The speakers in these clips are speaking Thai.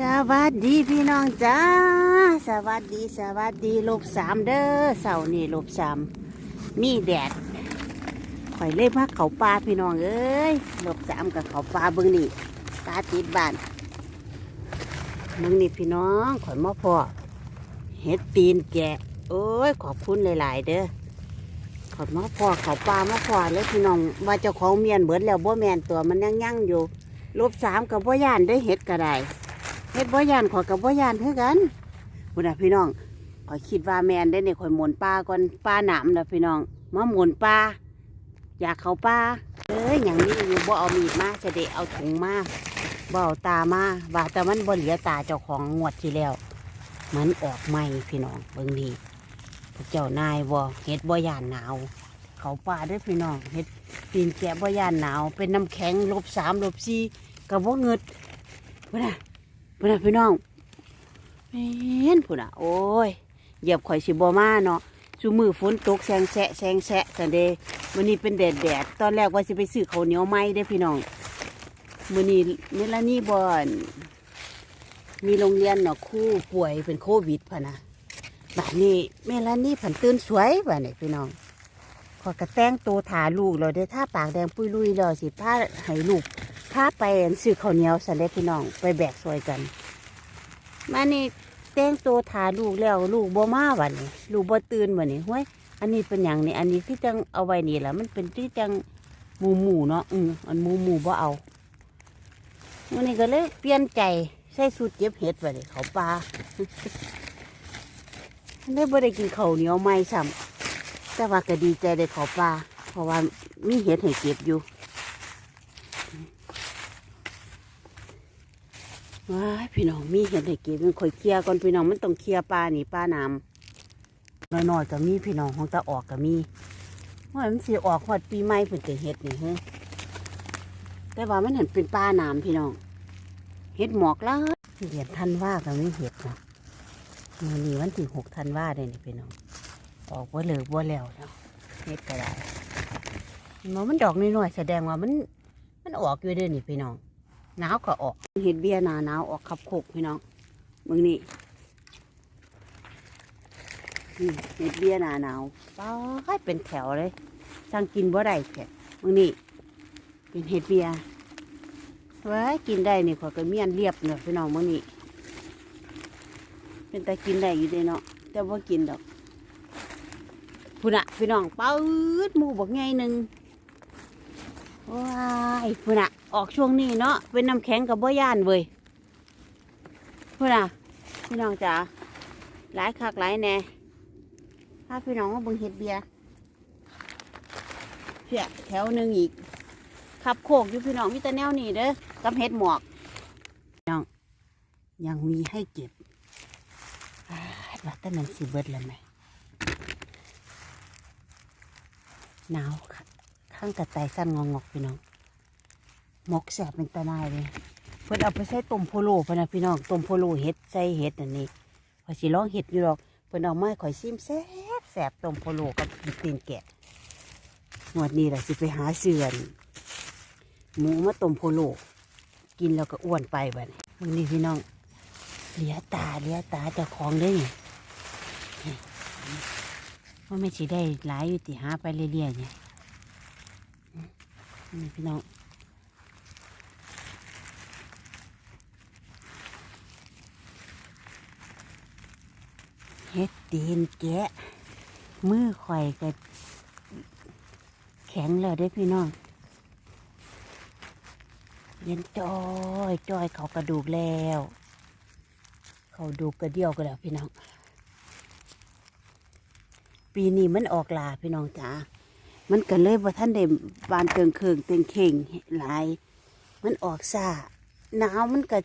สวัสดีพี่น้องจ้า สวัสดีสวัสดีลบสามเด้อเสาร์นี่ลบสามมีแดดข่อยเล่มาเขาปลาพี่น้องเอ้ยลบสามกับเขาปลาเบิ่งนี่ตาติดบ้านเบิ่งนี่พี่น้องข่อยมาพอเฮ็ดตีนแกะ โอ้ยขอบคุณหลาย ๆ เด้อข่อยมาพอเขาปลามาพอเลยพี่น้องว่าเจ้าของเมียนเบิดแล้วบ่แมนตัวมันยังยั่งอยู่ลบสามกับบ่ย่านได้เฮ็ดก็ได้ เฮ็ดบ่ยานขอยกับบ่ยานคือกันพุ่นน่ะพี่น้องขอยคิดว่าแมนได้เนี่ยข่อยหมุนปลาก่อนปลาหนามนะพี่น้องมาหมุนปลาอยากเขาปลาเอ้ยอย่างนี้อยู่บ่เอามีดมาจะได้เอาถุงมาบ่เอาตามาว่าแต่มันบ่เหลือตาเจ้าของงวดที่แล้ว มันออกใหม่พี่น้องเบิ่งนี่พวกเจ้านายบ่เฮ็ดบ่ย่านหนาว เขาปลาด้วยพี่น้องเฮ็ดตีนแกะบ่ย่านหนาว เป็นน้ำแข็งลบสามลบสี่กับว่เงิดพุ่นน่ะ พุ่นน่ะพี่น้องเห็นพุ่นน่ะ โอ้ยเหยียบข่อยสิบ่มาเนาะชูมือฝนตกแซงแสะแซงแสะสันเดวันนี้เป็นแดดแดดตอนแรกว่าสิไปซื้อข้าวเหนียวไหมได้พี่น้องมื้อนี้เมลานี่บอนมีโรงเรียนเนาะครู่ป่วยเป็นโควิดพะนะบัดนี้เมลานี่ผันตื่นสวยบัดนี้พี่น้องขอกระแตงตัวถาลูกเราได้ท่าปากแดงปุยลุยเราสิผ้าให้ลูกผ้าไปอั่นซื้อข้าวเหนียวสันเล็พี่น้องไปแบกซอยกัน มานี่แต่งตัวถาลูกแล้วลูกบ่มาวันนี้ลูกบ่ตื่นวันนี้ห้วยอันนี้เป็นอย่างนี้อันนี้ที่จังเอาไว้นี่แหละมันเป็นที่จังหมูหมูเนาะอืมอันหมูหมูบ่เอาวันนี้ก็เลยเปลี่ยนใจใส่สูตรเก็บเห็ดไปเลยเขาปลาได้บ่ได้กินเขาเหนียวไม่ซ้ำแต่ว่าก็ดีใจได้ขอปลาเพราะว่ามีเห็ดให้เก็บอยู่ ว้ายพี่น้องมีเห็ดให้เก็บมันคอยเคลียร์ก่อนพี่น้องมันต้องเคลียร์ปลานี่ปลาน้ำน้อยๆก็มีพี่น้องของตาออกก็มีว่ามันสิออกหอดปีใหม่เพิ่นจะเห็ดนี่เฮ้ยแต่ว่ามันเห็นเป็นปลาน้ำพี่น้องเห็ดหมอกแล้วเดือนทันว่าก็มีเห็ดนะมื้อนี้วันที่หกทันว่าได้นี่พี่น้องออกว่าเหลือว่าแล้วเนาะเฮ็ดก็ได้มันมันดอกน้อยๆแสดงว่ามันมันออกอยู่เด้อนี่พี่น้อง หนาวก็ออกเห็ดเบี้ยหนาหนาวออกขับโคกพี่น้องมึงนี่เห็ดเบี้ยหนาหนาวป้าดเป็นแถวเลยสั่งกินบ่ได้แค่มึงนี่เป็นเห็ดเบี้ยไว้ยกินได้นี่ขอยก็เมียนเรียบเนาะพี่น้องมึงนี่เป็นแต่กินได้อยู่เด้เนาะแต่ว่ากินดอกพุ่นอะพี่น้องปื๊ดหมูบอกไงหนึ่ง ว้ายพุ่นอะออกช่วงนี้เนาะเป็นน้ำแข็งกับบ่ย่านเว้ยพุ่นอะพี่น้องจ๋าหลายคักหลายแน่ถ้าพี่น้องมาเบิ่งเห็ดเบียเพียแถวหนึ่งอีกขับโคกอยู่พี่น้องมีแต่แนวนี้เด้อกับเห็ดหมวกพี่น้องยังมีให้เก็บว่าแต่มันสิเบิดแล้วไหมหนาวค่ะ ข้างกระต่ายสั้นงองอกพี่น้องหมกแสบเป็นตาหนายเลยเพิ่นเอาไปใส่ต้มโพโลพะนะพี่น้องต้มโพโลเห็ดใส่เห็ดอันนี้พอยสิลองเห็ดอยู่หรอกเพิ่นเอาไม้ข่อยซิมแสบแสบต้มโพโลกับตีนแกะงวดนี้แหละสิไปหาเสือนหมูมาต้มโพโลกินแล้วก็อ้วนไปบัดนี้วันนี้พี่น้องเหลียตาเหลียตาเจ้าของเด้นี่ว่าไม่สิได้หลายอยู่ติหาไปเรื่อยๆเนี่ย นี่พี่น้องเฮ็ดตีนแกะ มือข่อยก็แข็งแล้วได้พี่น้องเย็นจอยจอยเขากระดูกแล้ว เขาดูกระเดี่ยวก็แล้วพี่น้อง ปีนี้มันออกลาพี่น้องจ๋า มันก็เลยว่าท่านได้บานเติงเคืองเติงเข่งหลาย มันออกซาหนาวมันก็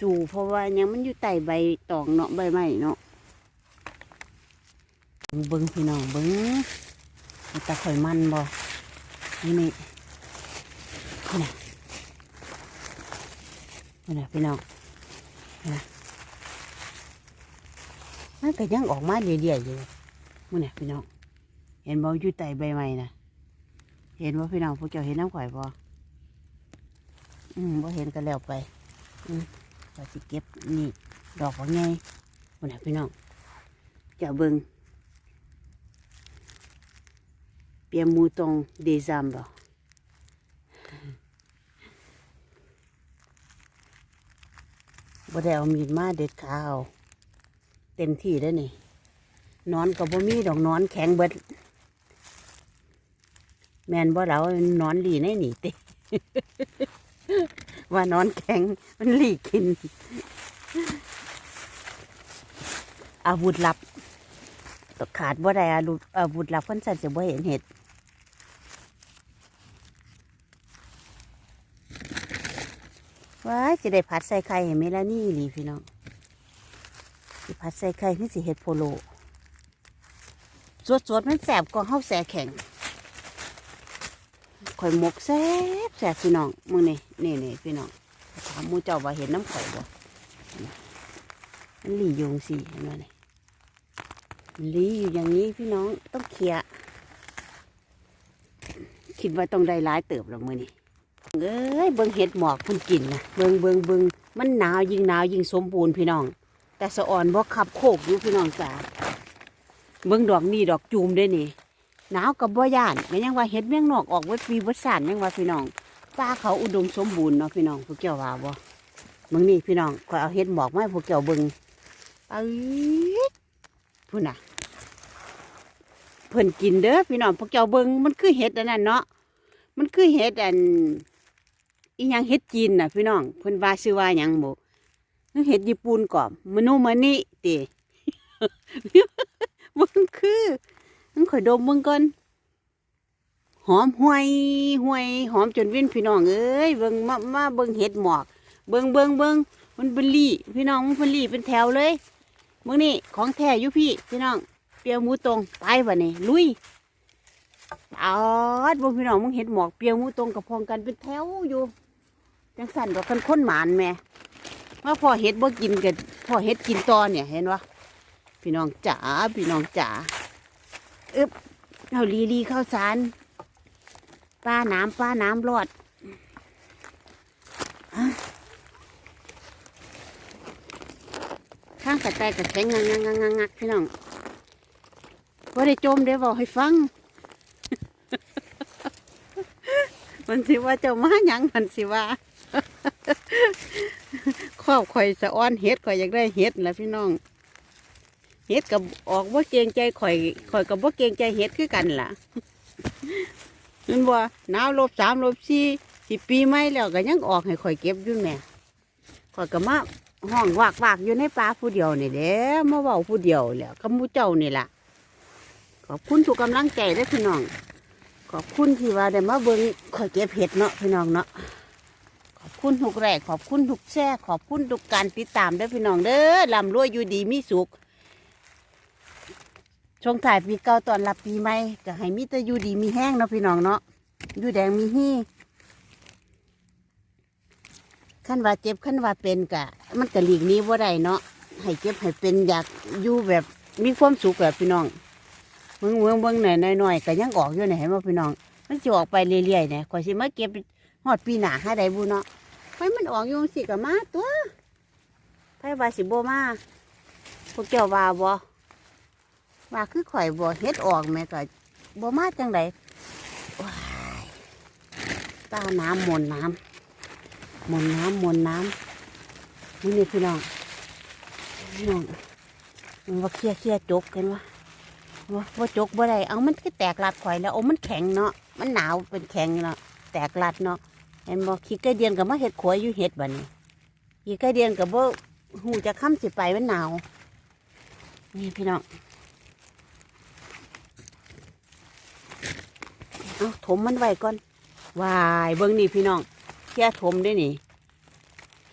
สู่เพราะว่ายังมันอยู่ใต้ใบตองเนาะใบไม้เนาะเบิ้งพี่น้องเบิ้งมันตะข่อยมันบ่นี่นี่นี่นะนี่นพี่น้องนะมันก็ยังออกมาเรื่ยๆอยู่มื่อนี่พี่น้อง เห็นบ่อยู่ใต้ใบไม้นะเห็นว่าพี่น้องพวกเจ้าเห็นน้ำข่อยบ่อืมบ่เห็นก็แล้วไป อืมไปก็สิเก็บนี่ ดอกว่าไงวันไหนะพี่น้องเจะเบิงเปียมูตรงเดซัมบ่บ่ได้เอามีดมาเด็ดขาวเต็มที่แล้วนี่นอนกับบ่มีดอกนอนแข็งเบิด แมนบ่เรานอนหลีในหนีติว่านอนแข็งมันหลีกิน อาวุธลับตขาดบ่ได้อาวุธอาวุธลับคนสันจะบ่เห็นเห็ดว้ายจะได้ผัดใส่ไข่เห็นไหมล่ะนี่หลีพี่น้องสิผัดใส่ไข่นี่สิเห็ดโพโลสดๆมันแสบกว่าเฮาแสแข็ง ข่อยหมกแซ่บแซ่บพี่น้องมึงนี่นี่นี่พี่น้องถามมูเจ้าว่าเห็นน้ำข่อยบ่มันหลีโยงสิเห็นไหมนี่มันหลีอยู่อย่างนี้พี่น้องต้องเคลียร์คิดว่าต้องได้หลายเติบแล้วมือนี่เอ้ยเบิ่งเห็ดหมอกคุณกินนะเบิ่งเบิ่งเบิ่งมันหนาวยิ่งหนาวยิ่งสมบูรณ์พี่น้อง แต่สะอ่อนบ่ขับโคกอยู่พี่น้องจ้าเบิ่งดอกนี่ดอกจูมได้นี่ หนาวกับบ่ย่านก็ยังว่าเห็ดเมี่ยงนอกออกไว้ปีวัดสานยังว่าพี่น้องป่าเขาอุดมสมบูรณ์เนาะพี่น้องพวกเจ้าว่าบ่มึงนี่พี่น้องคอยเอาเห็ดหมอกมาให้พวกเจ้าเบิ่งเอ้ยพูดน่ะเพิ่นกินเด้อพี่น้องพวกเจ้าเบิ่งมันคือเห็ดอันนั้นเนาะมันคือเห็ดอันอีหยังเห็ดจีนน่ะพี่น้องเพิ่นว่าชื่อว่าหยังบ่มันเห็ดญี่ปุ่นก่อมมนุมานี่ติมันคือ ข่อยดมมึงก่อนหอมห่วยห่วยหอมจนวินพี่น้องเอ้ยเบิ่งมามาเบิ่งเห็ดหมอก เบิ่งเบิ่งเบิ่งมันเป็นลี่พี่น้องมันเป็นลี่เป็นแถวเลยมึงนี่ของแท้อยู่พี่พี่น้องเปียวหมูตรงไปวะนี่ลุยออดบ่พี่น้องมึงเห็ดหมอกเปียวหมูตรงกับพองกันเป็นแถวอยู่จังสั่นดอกกันค้นหมานแม่ว่าพอเห็ดบ่กินกันพอเห็ดกินตอเนี่ยเห็นวะพี่น้องจ๋าพี่น้องจ๋า อึบเอาลีลีข้าวสารป้าน้ำป้าน้ำรอดข้างกระแตกกระแข็งงักงักงักงักงักพี่น้องว่าได้จมได้บอกให้ฟัง มันสิว่าเจ้ามาหยังมันสิว่าครอบข่อยสะอ้อนเฮ็ดข่อยอยากได้เฮ็ดแหละพี่น้อง เฮ็ดกับออกว่าเกรงใจข่อยข่อยกับว่าเกรงใจเฮ็ดคือกันล่ะนั่นว่าหนาวลบสามลบสี่สิปีไม่แล้วก็ยังออกให้ข่อยเก็บอยู่แม่ข่อยก็มาห้องวากวากอยู่ในป่าผู้เดียวนี่แหละมาเว้าผู้เดียวแล้วกับมูเจ้านี่ล่ะขอบคุณทุกกำลังใจด้อพี่น้อง ขอบคุณที่ว่าได้มาเบิ่งข่อยเก็บเห็ดเนาะพี่น้องเนาะขอบคุณทุกแรกขอบคุณทุกแช่ขอบคุณทุกการติดตามด้อพี่น้องเด้อลำรวยอยู่ดีมีสุข ช่วงถ่ายปีเก่าตอนรับปีใหม่ก็ให้มีแต่อยู่ดีมีแห้งเนาะพี่น้องเนาะอยู่แดงมีฮี่ขั้นว่าเจ็บขั้นว่าเป็นกะ มันก็หลีกนี้ว่าได้เนาะให้เจ็บให้เป็นอยากอยู่แบบมีความสุขแบบพี่น้องเมืองเมืองเมืองหน่อยหน่อยๆก็ยังออกอยู่ไหนมาพี่น้อง มันจะออกไปเรื่อยๆเนี่ยข่อยสิมาเก็บฮอดปีหนาให้ได้บุเนาะไปมันออกอยู่สิกับมาตัวไปว่าสิโบมาพวกเจ้าว่าบ่ ว่าคือข่อยบ่เฮ็ดออกแม่ก็บ่มาจังไดว้ายตาน้ำมนน้ำมนน้ำมนน้ำนี่นี่พี่น้องพี่น้องมันว่าเคลียเคลียจกกันวะว่าว่าจกบ่ได้เอามันคือแตกลัดข่อยแล้วโอ้มันแข็งเนาะมันหนาวเป็นแข็งเนาะแตกลัดเนาะเห็นบ่ขี้ไก่เดียนกับมาเฮ็ดขวยอยู่เฮ็ดบัดนี้ขี้ไก่เดียนกับบ่หูจะค้ำสิไปมันหนาวนี่พี่น้อง เอาถมมันไว้ก่อนวายเบิ่งนี่พี่น้องเคลียร์ถมได้นี่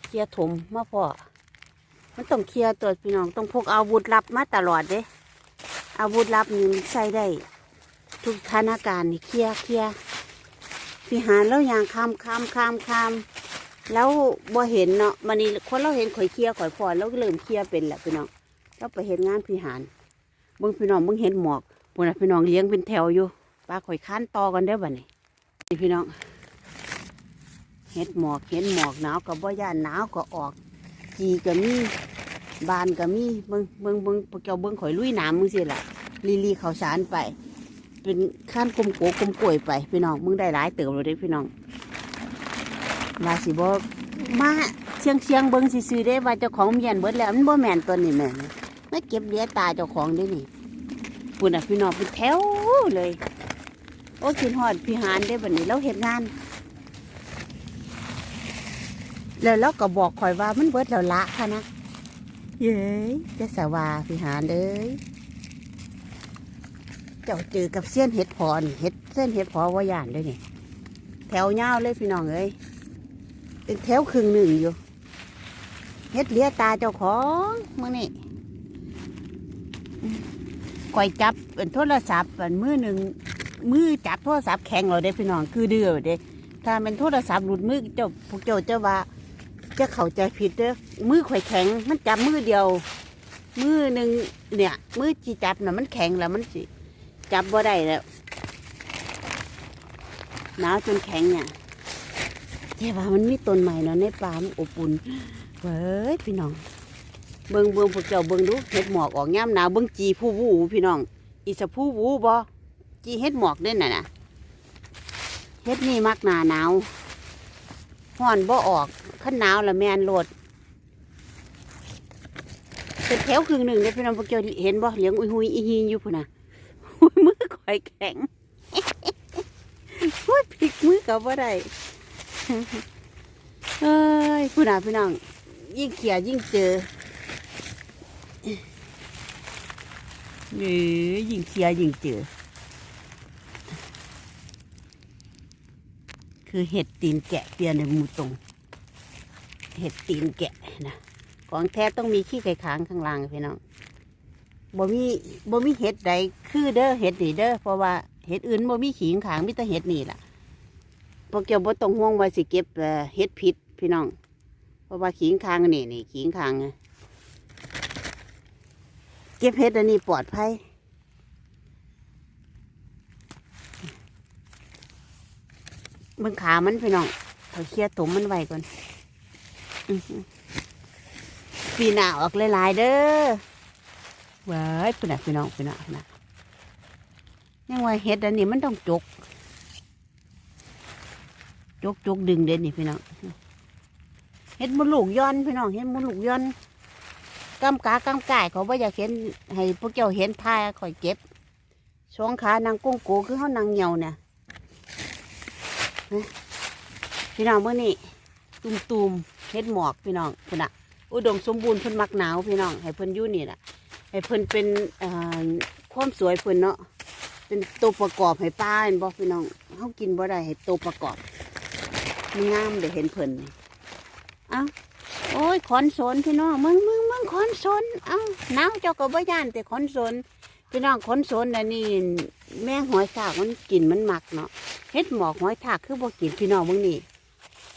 เคลียร์ถมมาพอมันต้องเคลียร์ตัวพี่น้องต้องพกอาวุธลับมาตลอดเด้อาวุธลับนี่ใช้ได้ ทุกสถานการณ์นี่เคลียร์เคลียร์พี่หารแล้วยางคามคามคามคามแล้วบ่เห็นเนาะมันนี่คนเราเห็นข่อยเคลียร์ข่อยพอแล้วเริ่มเคลียร์เป็นแหละพี่น้องเราไปเห็นงานพี่หารเบิ่งพี่น้องเบิ่งเห็นหมอกพวกน่ะพี่น้องเลี้ยงเป็นแถวอยู่ ปลาข่อยค้านต่อกันเด้บัดนี้นี่พี่น้องเห็ดหมอกเห็ดหมอกหนาวกับบ่ย่านหนาวก็ออก จีก็มีบานก็มีเบิ่งเบิ่งเบิ่งพวกเจ้าเบิ่งข่อยลุยน้ำมึงสิล่ะลีลีเขาสารไป เป็นข้านกลมโกกลมกล้วยไป พี่น้องมึงได้หลายเติบเลยเด้พี่น้องว่าสิบ่มาเชียงเชียงเบิ่งซื่อได้ว่าเจ้าของเมียนเบิดแล้วมันบ่แมนตัวนี้แม่นมาเก็บเลี้ยตาเจ้าของเด้นี่ปุ่นน่ะพี่น้องเป็นแถวเลย โอ้กินฮอดพี่หานได้แบัดนี้เราเฮ็ดงาน แล้วเราก็บอกข่อยว่ามันเบิดแล้วละค่ะนะเย้ยจะสวาพี่หานเอ้ยเจ้าเจอกับเส้นเห็ดพอนเห็ดเส้นเห็ดพอว่าย่านเลยนี่แถวยาเลยพี่น้องเอ้ยเป็นแถวครึ่งหนึ่งอยู่เห็ดเลี้ยตาเจ้าของมื่อนี่ก่อยจับเป็นโทรศัพท์เป็นมือหนึ่ง มือจับโทรศัพท์แข็งเราได้พี่น้องคือเดือเด้ถ้าเป็นโทรศัพท์หลุดมือเจ้าพวกเจ้าจะว่าจะเข้าใจผิดเด้อมือข่อยแข็ง มันจับมือเดียว มือหนึ่งเนี่ย มือจีจับน่ะมันแข็งแล้วมันสิจับบ่ได้แล้วหนาวจนแข็งเนี่ยแต่ว่ามันมีต้นใหม่เนาะในป่ามันอบอุ่นเว้ยพี่น้อง เบิงเบิงพวกเจ้าเบิงดูเห็ดหมอกออกย่ำหนาวเบิงจีผู้วูพี่น้อง อีสะผู้วูบ่ จีเห็ดหมอกเด่นน่ะนะเฮ็ดนี่มักหนาหนาวห่อนบ่ออกขั้นหนาวละแมนโลดเป็นแถวครึ่งหนึ่งเลยพี่น้องพวกเจ้าเห็นบ่เหลียงอุยหุยอีฮีอยู่พุ่นน่ะอุ๊ยมือข่อยแข็งโอ้ยพลิกมือกับว่าได้เอ้ยพุ่นน่ะพี่น้องยิ่งเขียยิ่งเจอเอ้ยยิ่งเขียยิ่งเจอ คือเห็ดตีนแกะเปียในมูตรงเห็ดตีนแกะนะของแท้ต้องมีขี้ไก่ค้างข้างล่างพี่น้องบ่มีบ่มีเห็ดใดคือเด้อเห็ดนี่เด้อเพราะว่าเห็ดอื่นบ่มีขิงขางมีแต่เห็ดนี่ล่ะพวกเจ้าบ่ต้องห่วงว่าสิเก็บเห็ดพิษพี่น้อง เพราะว่าขิงคางนี่นี่ขิงคางไงเก็บเห็ดอันนี้ปลอดภัย เบิ่งขามันพี่น้องเขาเคลียร์ตุ่มมันไว้ก่อนปีหน้าออกหลายๆเด้อว้ายปีหน้าพี่น้องปีหน้าปีหน้ายังว่าเห็ดอันนี้มันต้องจก จกจกดึงเด่นนี่พี่น้องเห็ดมดลูกย้อนพี่น้องเห็ดมดลูกย้อนกำกากำก่ายเขาบ่อยากเห็นให้พวกเจ้าเห็นท่าคอยเก็บสองขานางกุ้งโกคือเขานางเหนียวเนี่ย พี่น้องเมื่อนี้ตุ่มตุมๆเฮ็ดหมอกพี่น้องพุ่นอะอุดมสมบูรณ์เพิ่นมักหนาวพี่น้องให้เพิ่นอยู่นี่แหละให้เพิ่นเป็นอ่อความสวยเพิ่นเนาะเป็นตัวประกอบให้ป้าเห็นบ่พี่น้องเฮากินบ่ได้ให้ตัวประกอบมันงามเดี๋ยวเห็นเพิ่นเอ้าโอ้ยขอนสนพี่น้องมึงมึงมึงขอนสนเอ้าหนาวเจ้าก็บ่ย่านแต่ขอนสน พี่น้องขอนสนอันนี้แม่หอยสากมันกินมันหมักเนาะเฮ็ดหมอกหอยทากคือบ่กินพี่น้องเบิ่งนี่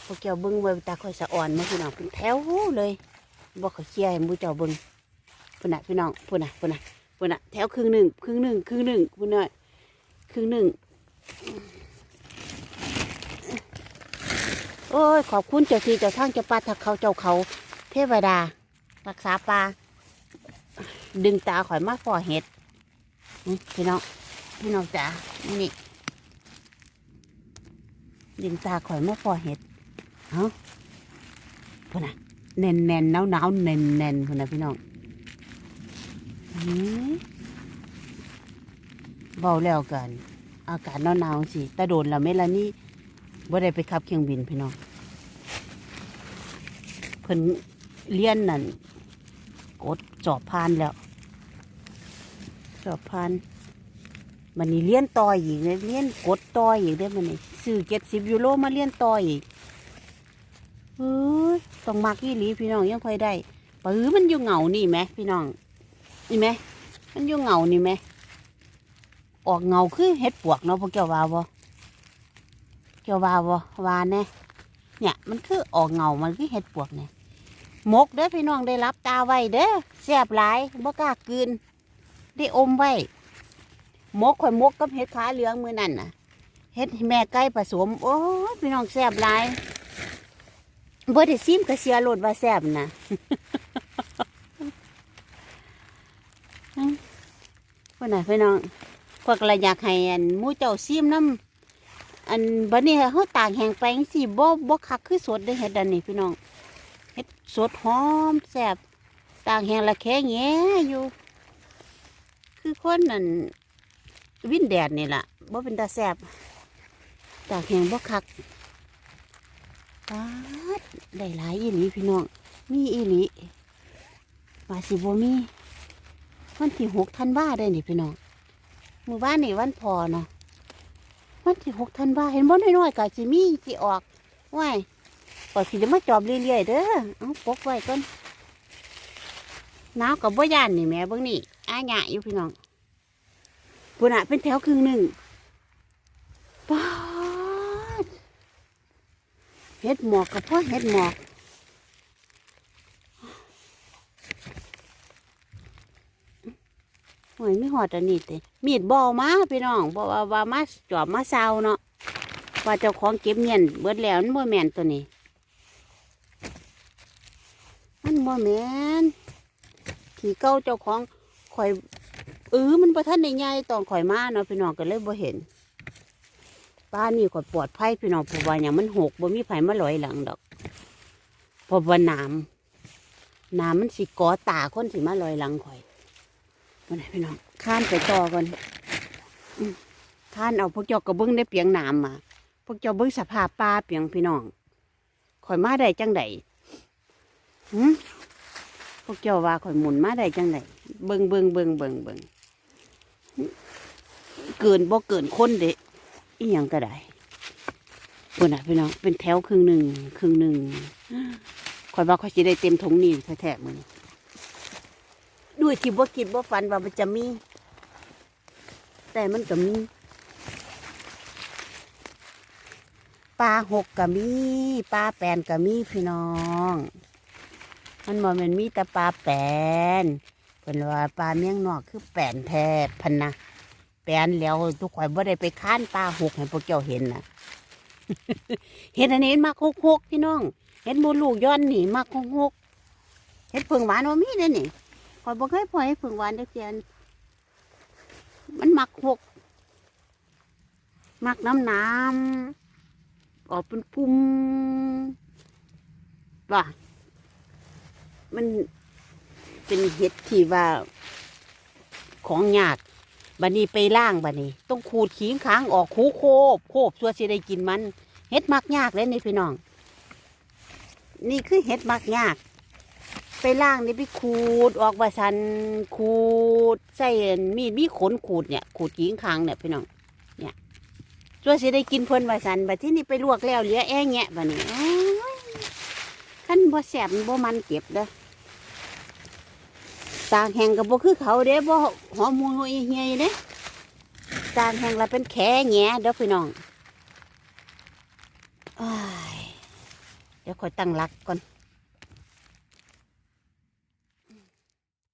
พวกเจ้าเบิ่งเบิ่งตาค่อยสะอ่อนมาพี่น้องเป็นแถวเลยบ่เขาเคลียร์ให้มูเจ้าเบิ่งพุ่นน่ะพี่น้องพุ่นน่ะพุ่นน่ะพุ่นน่ะแถวครึ่งหนึ่งครึ่งหนึ่งครึ่งหนึ่งพุ่นน่ะครึ่งหนึ่งโอ้ยขอบคุณเจ้าที่เจ้าทางเจ้าป่าทักเขาเจ้าเขา เทวดา รักษาปลาดึงตาข่อยมาฟอเห็ด พี่น้องพี่น้องจ๋านี่ดินตาข่อยไมาพอเห็ดเอ้าพุ่นะแน่นแน่นหนาวหนาวแน่นแน่นพุ่นะพี่น้องอื้อเบาแล้วกัน อากาศหนาวหนาวสิตาโดนและเมล่ะนี่บ่าได้ไปขับเครื่องบินพี่น้องเพิ่นเรียนนั่นกดสอบผ่านแล้ว สอบผ่านมันนี่เลี้ยนต่ออีกเลยเลี้ยนกดต่ออีกได้มันนี่ซื้อเก็ดสิบยูโรมาเลี้ยนต่ออีกเฮ้ยต้องมักยี่หลีพี่น้องยังค่อยได้ปื้อมันอยู่เหงานี่ไหมพี่น้องนี่ไหมมันอยู่เหงานี่ไหมออกเหงาคือเห็ดปวกเนาะพวกเจ้าว่าบ่เจ้าว่าบ่ว่าแน่เนี่ยมันคือออกเหงามันคือเห็ดปวกเนี่ยมกเด้อพี่น้องได้รับตาไว้เด้อแซบหลายบ่กล้ากืน ได้อมไว้มกข่อยมกกับเห็ดขาเหลืองมือนั่นน่ะเห็ดแม่ไก่ผสม โอ้ยพี่น้องแซ่บหลายบ่ได้ซิมก็เสียโลดว่าแซ่บนะพ่นน่ะพี่น้องพวกเราอยากให้อันมูเจ้าซิมน้ำอันบัดนี้เฮาตากแห้งไปจังซี่บ่บ่คักคือสดเด้เฮ็ดอันนี้พี่น้องเฮ็ดสดหอมแซ่บตากแห้งละแค่แงอยู่ คือคนนั่นวินแดดนี่แหละบ่เป็นตาแซ่บตากแห้งบ่คักปาดได้หลายอีหลีพี่น้อง มีอีหลีว่าสิบ่มีวันที่หกธันวาได้นี่พี่น้องมือบ้านนี่วันพอเนาะวันที่หกธันวาเห็นบ่น้อยๆกะสิมีสิออกว้ายก่อนสิจะมาจอบเรื่อยๆเด้อเอาปกไว้ก่อนหนาวกับบ่ย่านนี่แม่เบิ่งนี่ อาหยะอยู่พี่น้องปุ่นอะเป็นแถวครึ่งหนึ่งป๊าดเฮ็ดหมอกกับพ่อเฮ็ดหมอกโอ้ยไม่หอดอันนี้เตมีดบอมาพี่น้องบอกว่าว่ามาจอบมาเซาเนาะว่าเจ้าของเก็บเงียนเบิดแล้วมันบ่แม่นตัวนี้ มันบ่แม่นขี่เก้าเจ้าของ ข่อยเออมันประทันในใหญ่ตอนข่อยมาเนาะพี่น้องก็เลยบ่เห็นป้านี่ข่อยปลอดภัยพี่น้องเพราะว่าอย่างมันหกบ่มีไผมาลอยหลังดอกเพราะว่าน้ำน้ำมันสิกอตาคนสิมาลอยหลังข่อยวันไหนพี่น้องข้านไปต่อก่อนอืมข้านเอาพวกเจ้ากระเบื้องได้เปียงน้ำมาพวกเจ้าเบิ้องสภาพป่าเปียงพี่น้องข่อยมาได้จังไดหืม พวกเจ้าว่าข่อยหมุนมาได้จังไดเบิ้งเบิงเบิงเบิงเบิงเกินบ่เกินคนเด็อีหยังก็ได้ปุ่นน่ะพี่น้องเป็นแถวครึ่งหนึ่งครึ่งหนึ่งข่อยว่าข่อยจะได้เต็มถุงนี่แท้ๆมือด้วยที่บ่คิดบ่ฝันว่ามันจะมี แต่มันก็มีปลาหกก็มีปลาแปนก็มีพี่น้อง มันบ่แมันมีแต่ปลาแปนเป็นว่าปลาเมี่ยงนอกคือแปนแท้พันนะแปนแล้วทุกข่อยบ่ได้ไปค้านปลาหกให้พวกเจ้าเห็นนะเห็นอันนี้มักหกหกพี่น้อง เห็นบนลูกย้อนนี่มักหกหกเห็นเพิ่งหวานว่ามีเด้นี่ข่อยบ่เคยปล่อยให้ผึ่งหวานเด็กเจียนมันมักหกมักน้ำน้ำออกเป็นปุ่มว่า มันเป็นเห็ดที่ว่าของยากบัดนี้ไปล่างบัดนี้ ต้องขูดขีงค้างออกคูโคบโคบตัวสิได้กินมันเห็ดมักยากเลยนี่พี่น้อง นี่คือเห็ดมักยาก ไปล่างนี่ไปขูดออกว่าสันขูดใส่มีดมีขนขูดเนี่ยขูดกิ้งคางเนี่ยพี่น้องเนี่ยตัวสิได้กินเพิ่นว่าสันบัดที่นี่ไปลวกแล้วเหลือแอ้แงะบัดนี้ขั้นบ่แสบบ่มันเก็บเด้อ ตากแห้งกับบ่คือเขาเด้บ่หอมมูยเฮียเด้ตากแห้งละเป็นแค่แง่เด้อพี่น้องเดี๋ยวคอยตั้งหลักก่อน